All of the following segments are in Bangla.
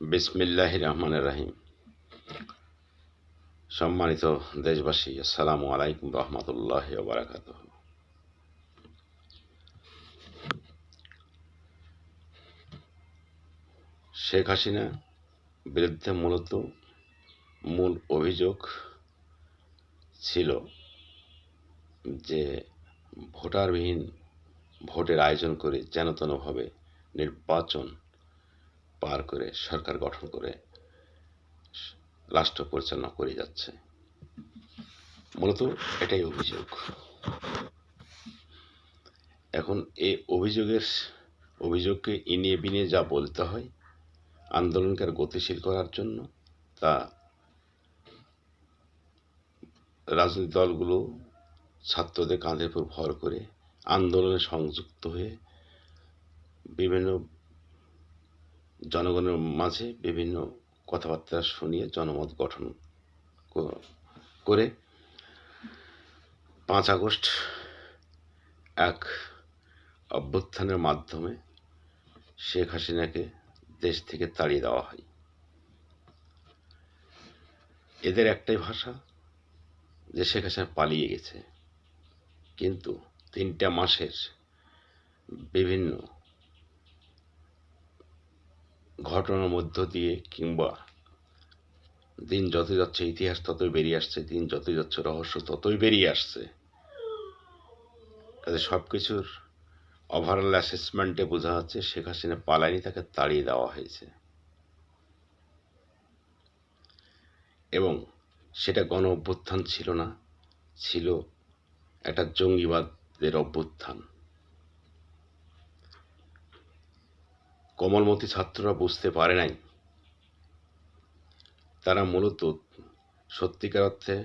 বিসমিল্লাহ রহমান রাহিম সম্মানিত দেশবাসী, আসসালামু আলাইকুম রহমতুল্লাহ বারাকাত শেখ হাসিনা বিরুদ্ধে মূলত মূল অভিযোগ ছিল যে ভোটারবিহীন ভোটের আয়োজন করে যেনতেনভাবে নির্বাচন পার করে, সরকার গঠন করে, রাষ্ট্র পরিচালনা করে যাচ্ছে। মূলত এটাই অভিযোগ। এখন এই অভিযোগের অভিযোগকে ইনিয়ে বিনিয়ে যা বলতে হয়, আন্দোলনকে আর গতিশীল করার জন্য তা রাজনৈতিক দলগুলো ছাত্রদের কাঁধের উপর ভর করে আন্দোলনে সংযুক্ত হয়ে বিভিন্ন জনগণের মাঝে বিভিন্ন কথাবার্তা শুনিয়ে জনমত গঠন করে পাঁচ আগস্ট এক অভ্যুত্থানের মাধ্যমে শেখ হাসিনাকে দেশ থেকে তাড়িয়ে দেওয়া হয়। এদের একটাই ভাষা যে শেখ হাসিনা পালিয়ে গেছে। কিন্তু তিনটা মাসের বিভিন্ন ঘটনার মধ্য দিয়ে কিংবা দিন যত যাচ্ছে, ইতিহাস ততই বেরিয়ে আসছে, দিন যত যাচ্ছে, রহস্য ততই বেরিয়ে আসছে। কাজে সব কিছুর ওভারঅল অ্যাসেসমেন্টে বোঝা যাচ্ছে, শেখ হাসিনা পালায়নি, তাকে তাড়িয়ে দেওয়া হয়েছে। এবং সেটা গণ অভ্যুত্থান ছিল না, ছিল একটা জঙ্গিবাদের অভ্যুত্থান। কোমলমতি ছাত্ররা বুঝতে পারে নাই। তারা মূলত সত্যিকার অর্থে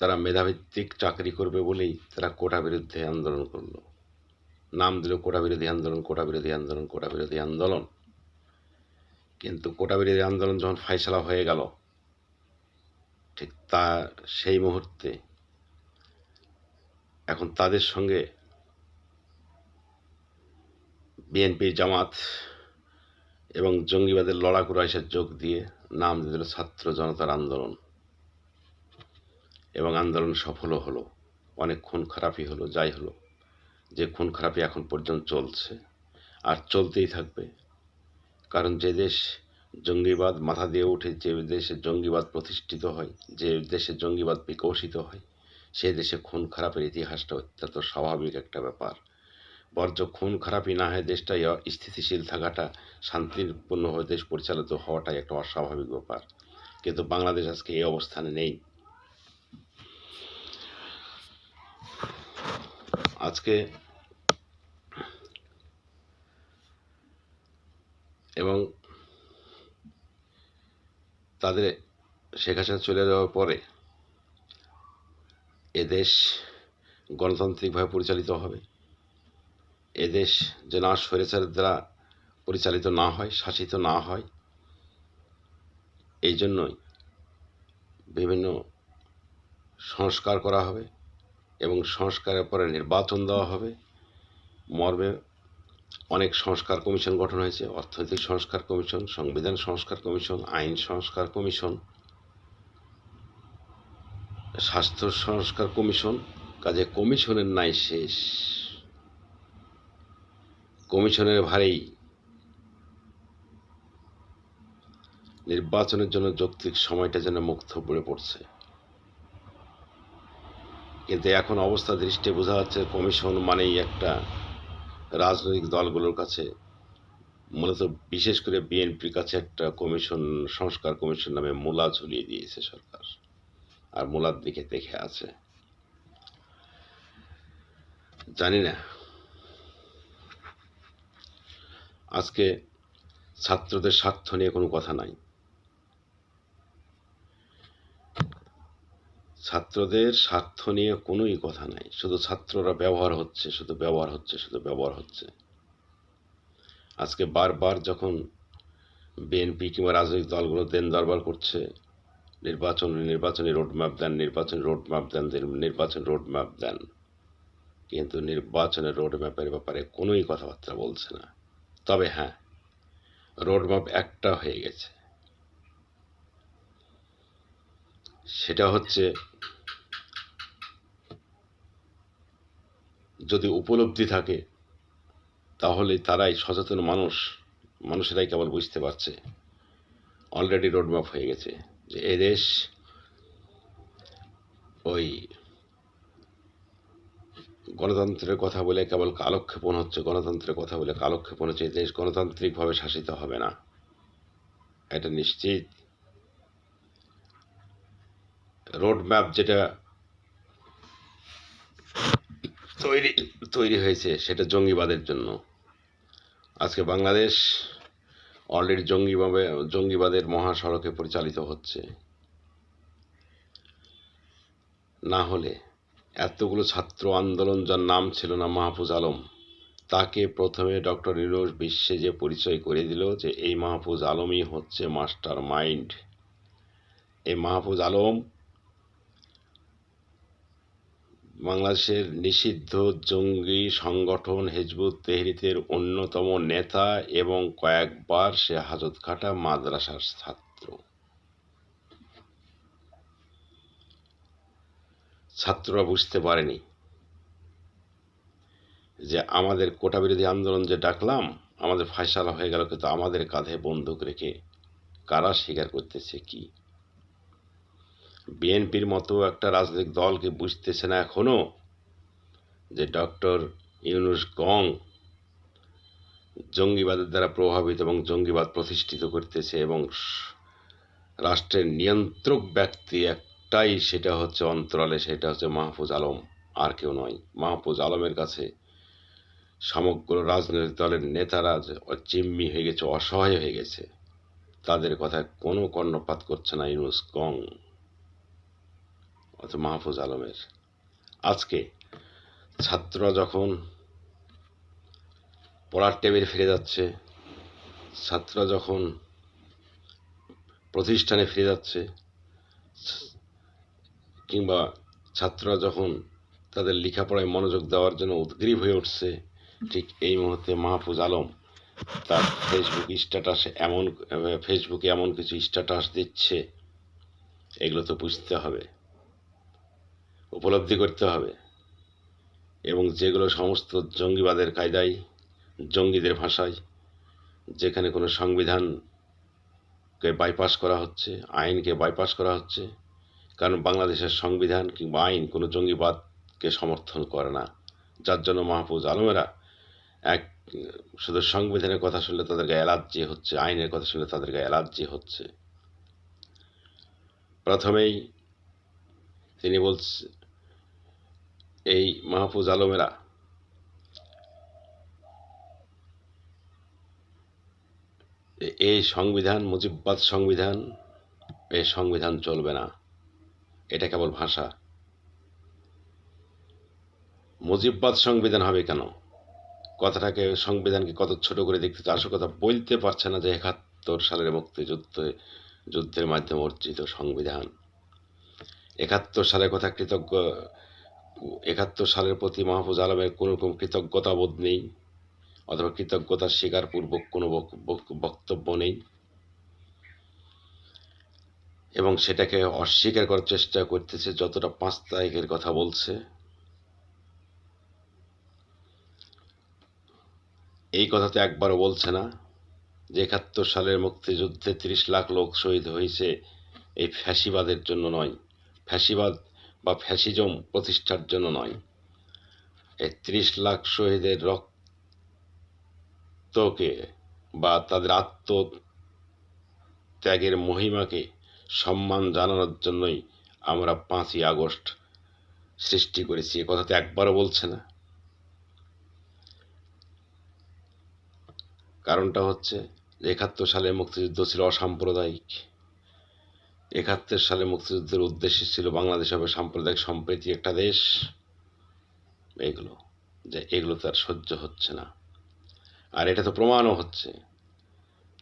তারা মেধাভিত্তিক চাকরি করবে বলেই তারা কোটা বিরুদ্ধে আন্দোলন করল। নাম দিল কোটা বিরোধী আন্দোলন, কোটা বিরোধী আন্দোলন, কোটা বিরোধী আন্দোলন। কিন্তু কোটা বিরোধী আন্দোলন যখন ফাইসলা হয়ে গেল, ঠিক তা, সেই মুহূর্তে এখন তাদের সঙ্গে বিএনপি জামাত এবং জঙ্গিবাদের লড়াকুড়া এসে যোগ দিয়ে নাম দিল ছাত্র জনতার আন্দোলন। এবং আন্দোলন সফলও হলো। অনেক খুন খারাপই হলো, যাই হলো। যে খুন খারাপই এখন পর্যন্ত চলছে, আর চলতেই থাকবে। কারণ যে দেশ জঙ্গিবাদ মাথা দিয়ে ওঠে যে দেশে জঙ্গিবাদ প্রতিষ্ঠিত হয়, যে দেশে জঙ্গিবাদ বিকশিত হয় সেই দেশে খুন খারাপের ইতিহাসটা অত্যন্ত স্বাভাবিক একটা ব্যাপার। বর্জ্য খুন খারাপই না হয় দেশটা স্থিতিশীল থাকাটা শান্তিপূর্ণভাবে দেশ পরিচালিত হওয়াটাই একটা অস্বাভাবিক ব্যাপার। কিন্তু বাংলাদেশ আজকে এই অবস্থানে নেই। আজকে এবং তাদের শেখ হাসিনা চলে যাওয়ার পরে এদেশ গণতান্ত্রিকভাবে পরিচালিত হবে। এদেশ যেন আর স্বৈরাচারের দ্বারা পরিচালিত না হয়, শাসিত না হয়, এই জন্যই বিভিন্ন সংস্কার করা হবে এবং সংস্কারের পরে নির্বাচন দেওয়া হবে। মর্মে অনেক সংস্কার কমিশন গঠন হয়েছে, অর্থনৈতিক সংস্কার কমিশন, সংবিধান সংস্কার কমিশন, আইন সংস্কার কমিশন, স্বাস্থ্য সংস্কার কমিশন, কাজে কমিশনের নাই শেষ। কমিশনের ভারেই নির্বাচনের জন্য যৌক্তিক সময়টা যেন মুক্ত পড়ে পড়ছে। কিন্তু এখন অবস্থা দৃষ্টি বোঝা যাচ্ছে কমিশন মানেই একটা রাজনৈতিক দলগুলোর কাছে, মূলত বিশেষ করে বিএনপির কাছে একটা কমিশন, সংস্কার কমিশন নামে মূলা ঝুলিয়ে দিয়েছে সরকার, আর মূলার দিকে দেখে আছে। জানি না। আজকে ছাত্রদের স্বার্থ নিয়ে কোনো কথা নাই। ছাত্রদের স্বার্থ নিয়ে কোনোই কথা নাই। শুধু ছাত্ররা ব্যবহার হচ্ছে, শুধু ব্যবহার হচ্ছে, শুধু ব্যবহার হচ্ছে। আজকে বারবার যখন বিএনপি কিংবা রাজনৈতিক দলগুলো দেন দরবার করছে, নির্বাচন, নির্বাচনী রোডম্যাপ দেন, নির্বাচনী রোডম্যাপ দেন, নির্বাচন রোডম্যাপ দেন, কিন্তু নির্বাচনের রোডম্যাপের ব্যাপারে কোনোই কথাবার্তা বলছে না। তবে হ্যাঁ রোডম্যাপ একটা হয়ে গেছে। সেটা হচ্ছে যদি উপলব্ধি থাকে, তাহলে তারাই সচেতন মানুষ, মানুষেরাই কেবল বুঝতে পারছে। অলরেডি রোডম্যাপ হয়ে গেছে যে এদেশ ওই গণতন্ত্রের কথা বলে কেবল কালক্ষেপণ হচ্ছে গণতন্ত্রের কথা বলে কালক্ষেপণ হচ্ছে দেশ গণতান্ত্রিকভাবে শাসিত হবে না। এটা নিশ্চিত। রোডম্যাপ যেটা তৈরি তৈরি হয়েছে, সেটা জঙ্গিবাদের জন্য। আজকে বাংলাদেশ অলরেডি জঙ্গিভাবে, জঙ্গিবাদের মহাসড়কে পরিচালিত হচ্ছে। না হলে এতগুলো ছাত্র আন্দোলন যার নাম ছিল না মাহফুজ আলম, তাকে প্রথমে ডক্টর নিরোজ বিশ্বে যে পরিচয় করে দিল যে এই মাহফুজ আলমই হচ্ছে মাস্টার মাইন্ড। এই মাহফুজ আলম বাংলাদেশের নিষিদ্ধ জঙ্গি সংগঠন হেজবুত তেহরিতের অন্যতম নেতা এবং কয়েকবার সে হাজতঘাটা মাদ্রাসার ছাত্র। ছাত্ররা বুঝতে পারেনি যে আমাদের কোটা বিরোধী আন্দোলন যে ডাকলাম, আমাদের ফায়সালা হয়ে গেল, কিন্তু আমাদের কাঁধে বন্দুক রেখে কারা স্বীকার করতেছে কি? বিএনপির মতো একটা রাজনৈতিক দলকে বুঝতেছে না এখনও যে ডক্টর ইউনুস গং জঙ্গিবাদের দ্বারা প্রভাবিত এবং জঙ্গিবাদ প্রতিষ্ঠিত করতেছে এবং রাষ্ট্রের নিয়ন্ত্রক ব্যক্তি একটাই সেটা হচ্ছে অন্তরালে, সেটা হচ্ছে মাহফুজ আলম, আর কেউ নয়। মাহফুজ আলমের কাছে সমগ্র রাজনৈতিক দলের নেতারা চিম্মি হয়ে গেছে, অসহায় হয়ে গেছে, তাদের কথায় কোনো কর্ণপাত করছে না ইউনুস কং অথবা মাহফুজ আলমের। আজকে ছাত্ররা যখন পড়ার টেবিল ফিরে যাচ্ছে, ছাত্ররা যখন প্রতিষ্ঠানে ফিরে যাচ্ছে কিংবা ছাত্ররা যখন তাদের লেখাপড়ায় মনোযোগ দেওয়ার জন্য উদ্গ্রীব হয়ে উঠছে, ঠিক এই মুহূর্তে মাহফুজ আলম তার ফেসবুক স্ট্যাটাসে এমন ফেসবুকে এমন কিছু স্ট্যাটাস দিচ্ছে, এগুলো তো বুঝতে হবে, উপলব্ধি করতে হবে এবং যেগুলো সমস্ত জঙ্গিবাদের কায়দায়, জঙ্গিদের ভাষায়, যেখানে কোনো সংবিধানকে বাইপাস করা হচ্ছে, আইনকে বাইপাস করা হচ্ছে কারণ বাংলাদেশের সংবিধান কিংবা আইন কোনো জঙ্গিবাদকে সমর্থন করে না। যার জন্য মাহফুজ আলমেরা এক, শুধু সংবিধানের কথা শুনলে তাদের গায়ে অ্যালার্জি হচ্ছে, আইনের কথা শুনলে তাদের গায়ে অ্যালার্জি হচ্ছে। প্রথমেই তিনি বলছে, এই মাহফুজ আলমেরা এই সংবিধান, মুজিববাদ সংবিধান, এই সংবিধান চলবে না। এটা কেবল ভাষা। মুজিববাদ সংবিধান হবে কেন? কথাটাকে, সংবিধানকে কত ছোট করে দেখতে আসল কথা বলতে পারছে না যে একাত্তর সালের মুক্তিযুদ্ধ, যুদ্ধের মাধ্যমে অর্জিত সংবিধান। একাত্তর সালের কথা কৃতজ্ঞ, একাত্তর সালের প্রতি মাহফুজ আলমের কোনো রকম কৃতজ্ঞতাবোধ নেই, অথবা কৃতজ্ঞতার স্বীকারপূর্বক কোনো বক্তব্য নেই। এবং সেটাকে অস্বীকার করার চেষ্টা করতেছে যতটা পাঁচ তারিখের কথা বলছে। এই কথা তো একবারও বলছে না যে একাত্তর সালের মুক্তিযুদ্ধে তিরিশ লাখ লোক শহীদ হয়েছে এই ফ্যাসিবাদের জন্য নয়। ফ্যাসিবাদ বা ফ্যাসিজম প্রতিষ্ঠার জন্য নয়। এই ত্রিশ লাখ শহীদের রক্তকে বা তাদের আত্মত্যাগের মহিমাকে সম্মান জানানোর জন্যই আমরা পাঁচই আগস্ট সৃষ্টি করেছি। এ কথা তো একবারও বলছে না। কারণটা হচ্ছে একাত্তর সালে মুক্তিযুদ্ধ ছিল অসাম্প্রদায়িক। একাত্তর সালে মুক্তিযুদ্ধের উদ্দেশ্য ছিল বাংলাদেশ হবে সাম্প্রদায়িক সম্প্রীতি একটা দেশ। এগুলো যে এগুলো তার সহ্য হচ্ছে না। আর এটা তো প্রমাণও হচ্ছে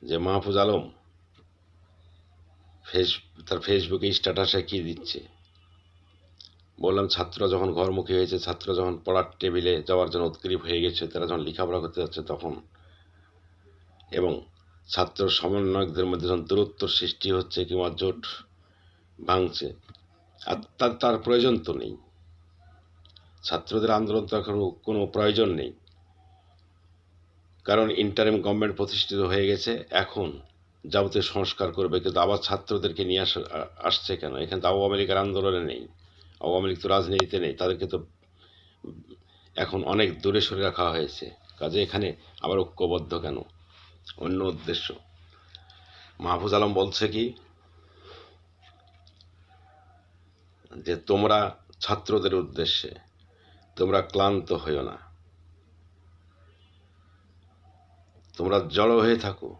যে মাহফুজ আলম ফেস, তার ফেসবুকে স্ট্যাটাসে কি দিচ্ছে? বললাম, ছাত্র যখন ঘরমুখী হয়েছে, ছাত্র যখন পড়ার টেবিলে যাওয়ার জন্য উৎগ্রীব হয়ে গেছে, তারা যখন লেখাপড়া করতে যাচ্ছে তখন এবং ছাত্র সমন্বয়কদের মধ্যে যখন দূরত্ব সৃষ্টি হচ্ছে, কিংবা জোট ভাঙছে, আর তার তার প্রয়োজন তো নেই। ছাত্রদের আন্দোলন তো এখন কোনো প্রয়োজন নেই। কারণ ইন্টারিম গভর্নমেন্ট প্রতিষ্ঠিত হয়ে গেছে, এখন যাবতীয় সংস্কার করবে, কিন্তু আবার ছাত্রদেরকে নিয়ে আস আসছে কেন? এখানে তো আওয়ামী লীগের আন্দোলনে নেই। আওয়ামী লীগ তো রাজনীতিতে নেই, তাদেরকে তো এখন অনেক দূরে সরে রাখা হয়েছে। কাজে এখানে আবার ঐক্যবদ্ধ কেন? অন্য উদ্দেশ্য। মাহফুজ আলম বলছে কি, যে তোমরা ছাত্রদের উদ্দেশ্যে, তোমরা ক্লান্ত হইও না। তোমরা জড়ো হয়ে থাকো।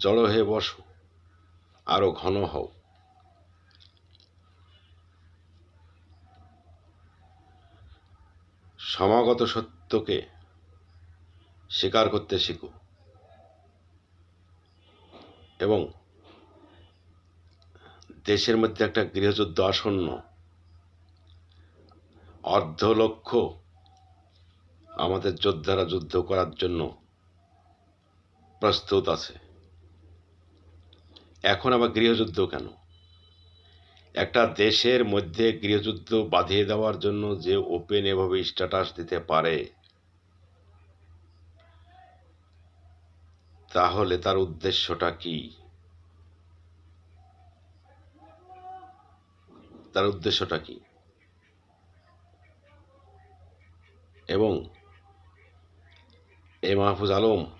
জড়ো হয়ে বসো, আরও ঘন হও। সমাগত সত্যকে স্বীকার করতে শিখো এবং দেশের মধ্যে একটা গৃহযুদ্ধ আসন্ন অর্ধ লক্ষ আমাদের যোদ্ধারা যুদ্ধ করার জন্য প্রস্তুত আছে। এখন আবার গৃহযুদ্ধ কেন? একটা দেশের মধ্যে গৃহযুদ্ধ বাঁধিয়ে দেওয়ার জন্য যে ওপেন এভাবে স্ট্যাটাস দিতে পারে, তাহলে তার উদ্দেশ্যটা কি? তার উদ্দেশ্যটা কি? এবং এ মাহফুজ আলম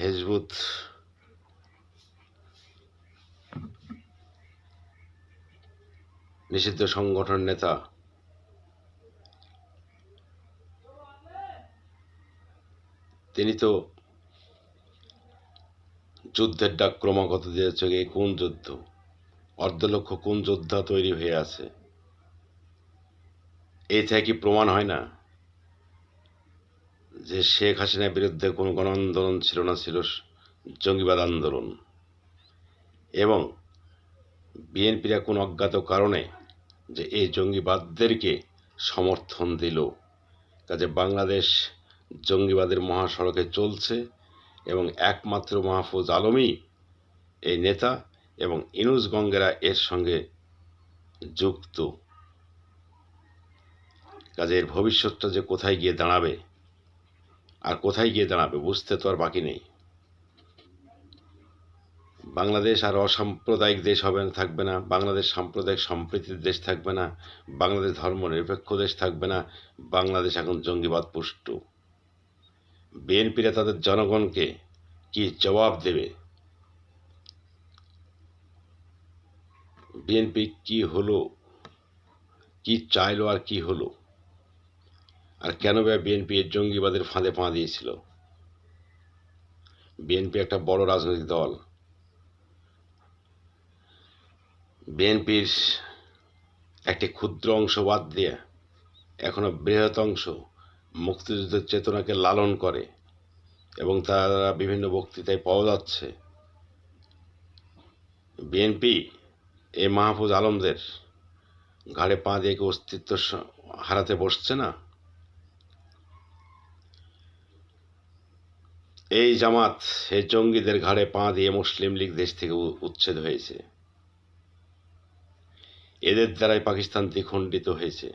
হেজবুত নিষিদ্ধ সংগঠন নেতা। তিনি তো যুদ্ধের ডাক ক্রমাগত দিয়েছে এই কোন যুদ্ধ? অর্ধলক্ষ কোন যোদ্ধা তৈরি হয়ে আছে? এই থেকে কি প্রমাণ হয় না? যে শেখ হাসিনার বিরুদ্ধে কোনো গণ আন্দোলন ছিল না, ছিল জঙ্গিবাদ আন্দোলন। এবং বিএনপিরা কোন অজ্ঞাত কারণে যে এই জঙ্গিবাদদেরকে সমর্থন দিল। কাজে বাংলাদেশ জঙ্গিবাদের মহাসড়কে চলছে এবং একমাত্র মাহফুজ আলমই এই নেতা এবং ইনুজ গঙ্গেরা এর সঙ্গে যুক্ত। কাজে এর ভবিষ্যৎটা যে কোথায় গিয়ে দাঁড়াবে আর কোথায় গিয়ে দাঁড়াবে বুঝতে তো আর বাকি নেই। বাংলাদেশ আর অসাম্প্রদায়িক দেশ হবে না, থাকবে না। বাংলাদেশ সাম্প্রদায়িক সম্প্রীতির দেশ থাকবে না। বাংলাদেশ ধর্ম নিরপেক্ষ দেশ থাকবে না। বাংলাদেশ এখন জঙ্গিবাদ পুষ্ট। বিএনপিরা তাদের জনগণকে কি জবাব দেবে? বিএনপি কি হলো? কি চাইলো আর কি হলো? আর কেন বা বিএনপি এর জঙ্গিবাদের ফাঁদে পা দিয়েছিল? বিএনপি একটা বড় রাজনৈতিক দল। বিএনপির একটি ক্ষুদ্র অংশ বাদ দিয়ে এখনও বৃহৎ অংশ মুক্তিযুদ্ধের চেতনাকে লালন করে এবং তারা বিভিন্ন বক্তৃতায় পাওয়া যাচ্ছে। বিএনপি এ মাহফুজ আলমদের ঘাড়ে পা দিয়ে অস্তিত্ব হারাতে বসছে না? এই জামাত, এই জঙ্গিদের ঘাড়ে পা দিয়ে মুসলিম লীগ দেশ থেকে উচ্ছেদ হয়েছে। এদের দ্বারাই পাকিস্তান দ্বিখণ্ডিত হয়েছে।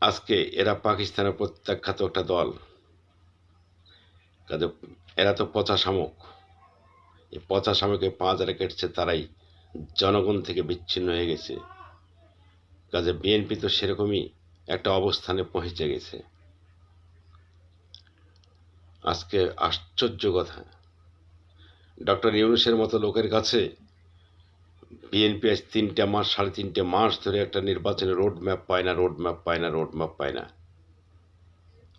আজকে এরা পাকিস্তানের প্রত্যাখ্যাত একটা দল। এরা তো পচা শামুক। এই পচা শামুকে পা যারা কেটেছে, তারাই জনগণ থেকে বিচ্ছিন্ন হয়ে গেছে। কাজে বিএনপি তো সেরকমই একটা অবস্থানে পৌঁছে গেছে। আজকে আশ্চর্য কথা। ডক্টর ইউনুসের মতো লোকের কাছে বিএনপি আজ তিনটে মাস, সাড়ে তিনটে মাস ধরে একটা নির্বাচনের রোড ম্যাপ পায় না রোড ম্যাপ পায় না রোড ম্যাপ পায় না।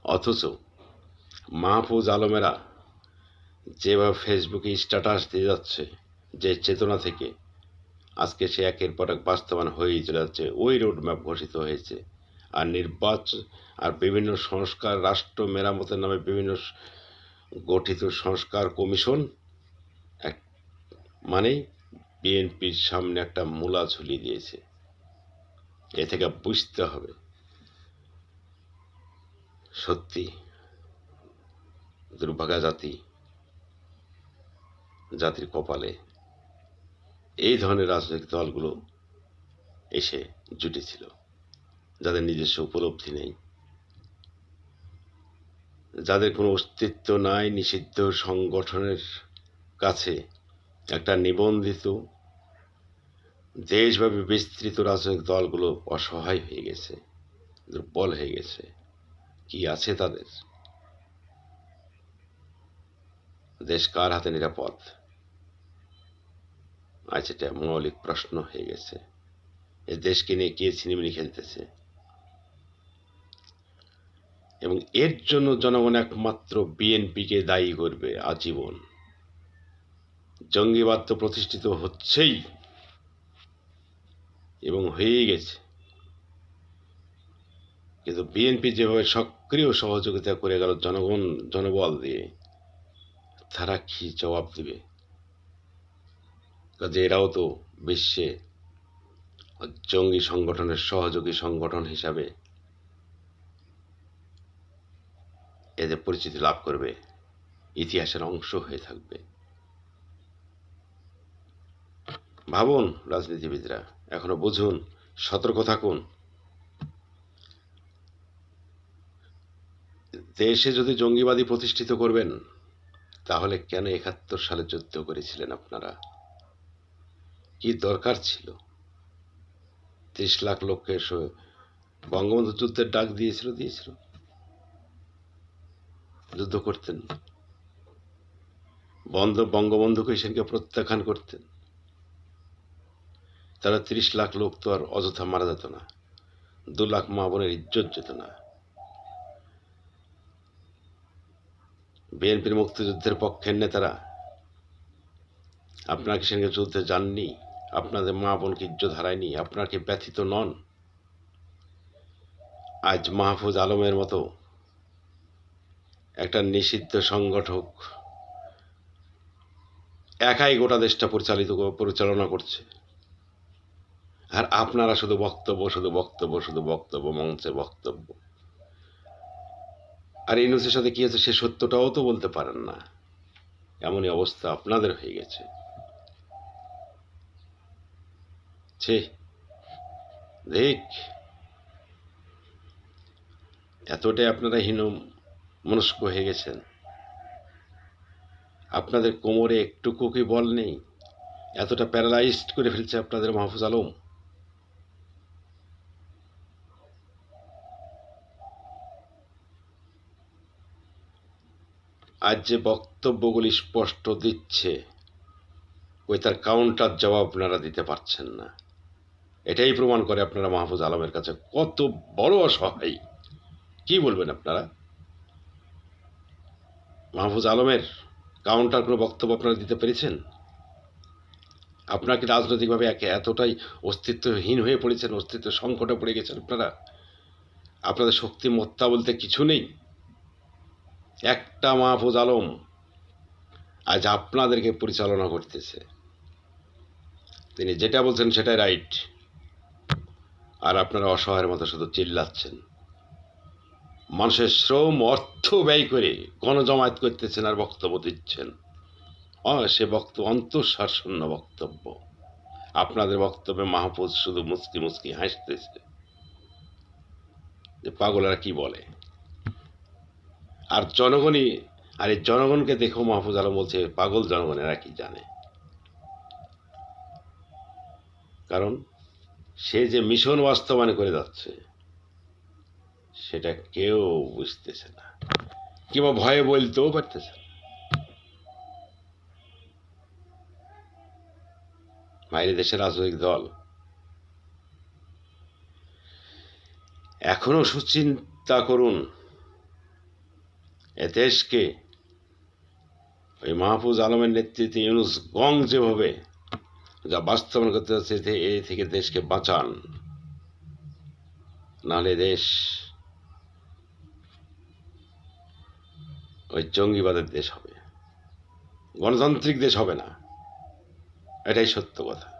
অথচ মাহফুজ আলমেরা যেভাবে ফেসবুকে স্ট্যাটাস দিয়ে যাচ্ছে, যে চেতনা থেকে, আজকে সে একের পর এক বাস্তবায়ন হয়েই চলে যাচ্ছে, ওই রোড ম্যাপ ঘোষিত হয়েছে। আর নির্বাচন আর বিভিন্ন সংস্কার, রাষ্ট্র মেরামতের নামে বিভিন্ন গঠিত সংস্কার কমিশন, এক মানে বিএনপির সামনে একটা মূলা ঝুলিয়ে দিয়েছে। এ থেকে বুঝতে হবে সত্যি দুর্ভাগা জাতি, জাতির কপালে এই ধরনের রাজনৈতিক দলগুলো এসে জুটেছিল, যাদের নিজস্ব উপলব্ধি নেই। যাদের কোনো অস্তিত্ব নাই নিষিদ্ধ সংগঠনের কাছে, একটা নিবন্ধিত দেশব্যাপী বিস্তৃত রাজনৈতিক দলগুলো অসহায় হয়ে গেছে, দুর্বল হয়ে গেছে। কি আছে তাদের? দেশ কার হাতে নিরাপদ? আজ এটা মৌলিক প্রশ্ন হয়ে গেছে। এ দেশকে নিয়ে কে ছিনিমিনি খেলতেছে? এবং এর জন্য জনগণ একমাত্র বিএনপিকে দায়ী করবে আজীবন। জঙ্গিবাদ তো প্রতিষ্ঠিত হচ্ছেই এবং হয়েই গেছে। কিন্তু বিএনপি যেভাবে সক্রিয় সহযোগিতা করে গেল জনগণ, জনবল দিয়ে, তারা কি জবাব দিবে? কাজে এরাও তো বিশ্বে জঙ্গি সংগঠনের সহযোগী সংগঠন হিসাবে এদের পরিচিতি লাভ করবে, ইতিহাসের অংশ হয়ে থাকবে। ভাবুন রাজনীতিবিদরা, এখনও বুঝুন, সতর্ক থাকুন। দেশে যদি জঙ্গিবাদী প্রতিষ্ঠিত করবেন, তাহলে কেন একাত্তর সালে যুদ্ধ করেছিলেন আপনারা? কি দরকার ছিল? ত্রিশ লাখ লোককে বঙ্গবন্ধু যুদ্ধের ডাক দিয়েছিল দিয়েছিল। যুদ্ধ করতেন। বন্ধ, বঙ্গবন্ধুকে সেদিনকে প্রত্যাখ্যান করতেন। তারা ত্রিশ লাখ লোক তো আর অযথা মারা যেত না। দু লাখ মা বোনের ইজ্জত যেত না। বিএনপির মুক্তিযুদ্ধের পক্ষের নেতারা, আপনার কি সঙ্গে যুদ্ধে যাননি? আপনাদের মা বোনকে ইজ্জত হারায়নি? আপনার কি ব্যথিত নন? আজ মাহফুজ আলমের মতো একটা নিষিদ্ধ সংগঠক একাই গোটা দেশটা পরিচালিত পরিচালনা করছে। আর আপনারা শুধু বক্তব্য শুধু বক্তব্য শুধু বক্তব্য, মঞ্চে বক্তব্য। আর ইউনুসের সাথে কি হয়েছে সে সত্যটাও তো বলতে পারেন না। এমনই অবস্থা আপনাদের হয়ে গেছে। ছি, দেখ, এতটাই আপনারা হীন মনস্ক হয়ে গেছেন। আপনাদের কোমরে একটুকু কি বল নেই? এতটা প্যারালাইজড করে ফেলছে আপনাদের মাহফুজ আলম। আজ যে বক্তব্যগুলি স্পষ্ট দিচ্ছে, ওই তার কাউন্টার জবাব আপনারা দিতে পারছেন না। এটাই প্রমাণ করে আপনারা মাহফুজ আলমের কাছে কত বড় অসহায়। কি বলবেন আপনারা? মাহফুজ আলমের কাউন্টার কোনো বক্তব্য আপনারা দিতে পেরেছেন? আপনারা কি রাজনৈতিকভাবে একে এতটাই অস্তিত্বহীন হয়ে পড়েছেন, অস্তিত্ব সংকটে পড়ে গেছেন আপনারা। আপনাদের শক্তি মত্তা বলতে কিছু নেই। একটা মাহফুজ আলম আজ আপনাদেরকে পরিচালনা করতেছে। তিনি যেটা বলছেন সেটাই রাইট। আর আপনারা অসহায়ের মতো শুধু চিল্লাচ্ছেন। মানুষের শ্রম, অর্থ ব্যয় করে গণজমায়েত করতেছেন আর বক্তব্য দিচ্ছেন। সে বক্তব্য অন্তঃসার শূন্য বক্তব্য। আপনাদের বক্তব্যে মাহফুজ শুধু মুস্কি মুস্কি হাসতেছে। যে পাগলেরা কি বলে? আর জনগণই, আর এই জনগণকে দেখেও মাহফুজ আলম বলছে, পাগল জনগণেরা কি জানে? কারণ সে যে মিশন বাস্তবায়ন করে যাচ্ছে সেটা কেউ বুঝতেছে না। কিংবা ভয়ে বলতেও পারতেছে না। বাইরে দেশের রাজনৈতিক দল। এখনও সুচিন্তা করুন। এ দেশকে ওই মাহফুজ আলমের নেতৃত্বে ইউনুস গং যেভাবে যা বাস্তবায়ন করতে যাচ্ছে, এ থেকে দেশকে বাঁচান। নাহলে দেশ ওই জঙ্গিবাদের দেশ হবে। গণতান্ত্রিক দেশ হবে না। এটাই সত্য কথা।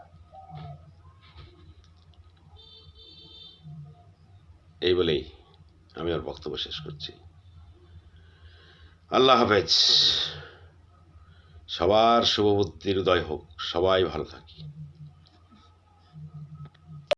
এই বলেই আমি আর বক্তব্য শেষ করছি। আল্লাহ হাফেজ। সবার শুভবুদ্ধির উদয় হোক। সবাই ভালো থাকি।